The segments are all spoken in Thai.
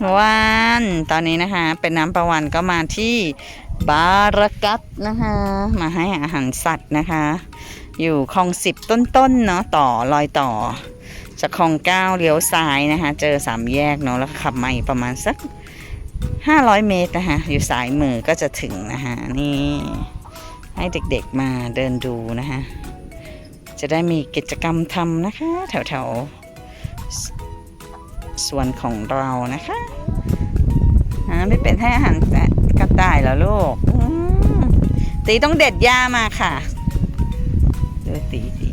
เมื่อวานตอนนี้นะคะ เป็นน้ำประวันก็มาที่บารากัตนะคะ มาให้อาหารสัตว์นะคะ อยู่คลองสิบต้นๆเนาะต่อรอยต่อจากคลองเก้าเลี้ยวซ้ายนะคะ เจอสามแยกเนาะแล้วขับมาอีกประมาณสักห้าร้อยเมตรนะคะอยู่สายมือก็จะถึงนะคะนี่ให้เด็กๆมาเดินดูนะคะจะได้มีกิจกรรมทำนะคะ แถวๆ ส่วนของเรานะคะฮะไม่เป็นให้อาหารแต่กระต่ายแล้วลูกตีต้องเด็ดหญ้ามาค่ะดูตีตี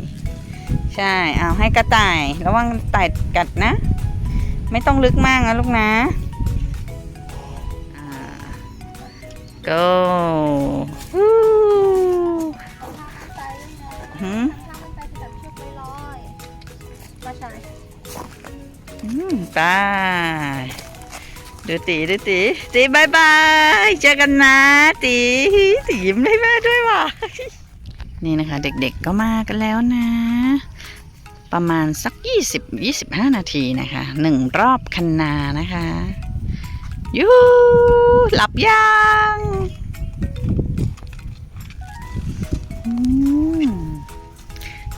ใช่ เอาให้กระต่าย ระวังกระต่ายกัดนะ ไม่ต้องลึกมากนะลูกนะอ่า go วู้หืมมาใช่อืม ไปดูตีดูตีตีบายบายเจอกันนะตีตียิ้มให้แม่ด้วยว่ะนี่นะคะ เด็กๆก็มากันแล้วนะ ประมาณสัก 20-25 นาทีนะคะหนึ่งรอบคันนานะคะยูหลับยัง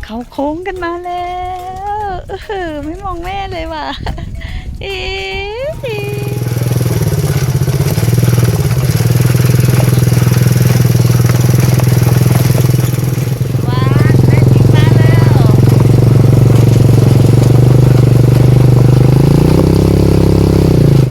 เขาโค้งกันมาแล้ว ออไม่มองแม่เลยว่ะ